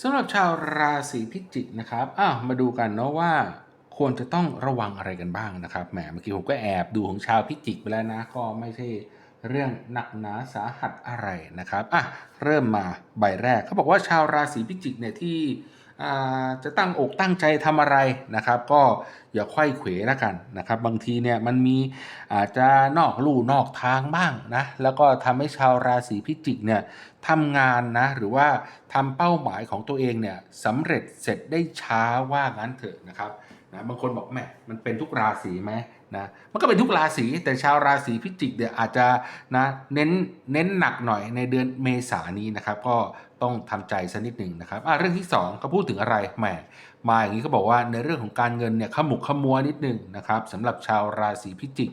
สำหรับชาวราศีพิจิกนะครับอ้าวมาดูกันเนาะว่าควรจะต้องระวังอะไรกันบ้างนะครับแหมเมื่อกี้ผมก็แอบดูของชาวพิจิกไปแล้วนะก็ไม่ใช่เรื่องหนักหนาสาหัสอะไรนะครับอะเริ่มมาใบแรกเขาบอกว่าชาวราศีพิจิกเนี่ยที่ จะตั้งอกตั้งใจทำอะไรนะครับ ก็อย่าไข้เขวแล้วกันนะครับ บางทีเนี่ยมันมีอาจจะนอกลู่นอกทางบ้างนะแล้วก็ทำให้ชาวราศีพิจิกเนี่ยทำงานนะหรือว่าทำเป้าหมายของตัวเองเนี่ยสำเร็จเสร็จได้ช้าว่างั้นเถอะนะครับ นะบางคนบอกแม่มันเป็นทุกราศีไหมนะมันก็เป็นทุกราศีแต่ชาวราศีพิจิกเนี่ยวอาจจะนะเน้นเน้นหนักหน่อยในเดือนเมษานี้นะครับ ก็ต้องทำใจสักนิดหนึ่งนะครับอะเรื่องที่2เขาพูดถึงอะไรแหมมาอย่างนี้เขาบอกว่าในเรื่องของการเงินเนี่ยขมุกขมัวนิดหนึ่งนะครับสำหรับชาวราศีพิจิก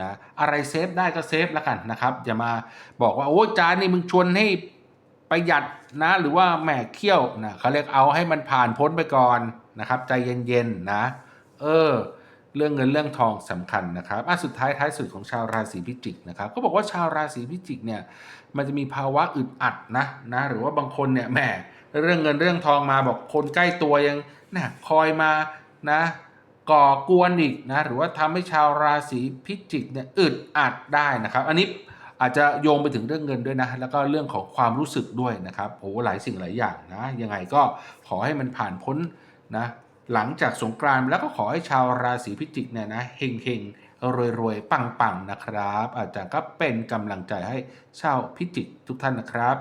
นะอะไรเซฟได้ก็เซฟแล้วกันนะครับอย่ามาบอกว่าโอ้จานนี่มึงชวนให้ประหยัดนะหรือว่าแหมเขี้ยวนะเขาเรียกเอาให้มันผ่านพ้นไปก่อนนะครับ ใจเย็นๆนะ เออ เรื่องเงินเรื่องทองสำคัญนะครับอะสุดท้ายท้ายสุดของชาวราศีพิจิกนะครับเขาบอกว่าชาวราศีพิจิกเนี่ยมันจะมีภาวะอึดอัดนะนะหรือว่าบางคนเนี่ยแหมเรื่องเงินเรื่องทองมาบอกคนใกล้ตัวยังนะคอยมานะก่อกวนอีกนะหรือว่าทำให้ชาวราศีพิจิกเนี่ยอึดอัดได้นะครับ อันนี้อาจจะโยงไปถึงเรื่องเงินด้วยนะ แล้วก็เรื่องของความรู้สึกด้วยนะครับโอ้หลายสิ่งหลายอย่างนะยังไงก็ขอให้มันผ่านพ้นนะ หลังจากสงกรานต์แล้วก็ขอให้ชาวราศีพิจิกเนี่ยนะเฮงเฮงรวยรวยปังปังๆ นะครับ อาจารย์ก็เป็นกำลังใจให้ชาวพิจิกทุกท่านนะครับ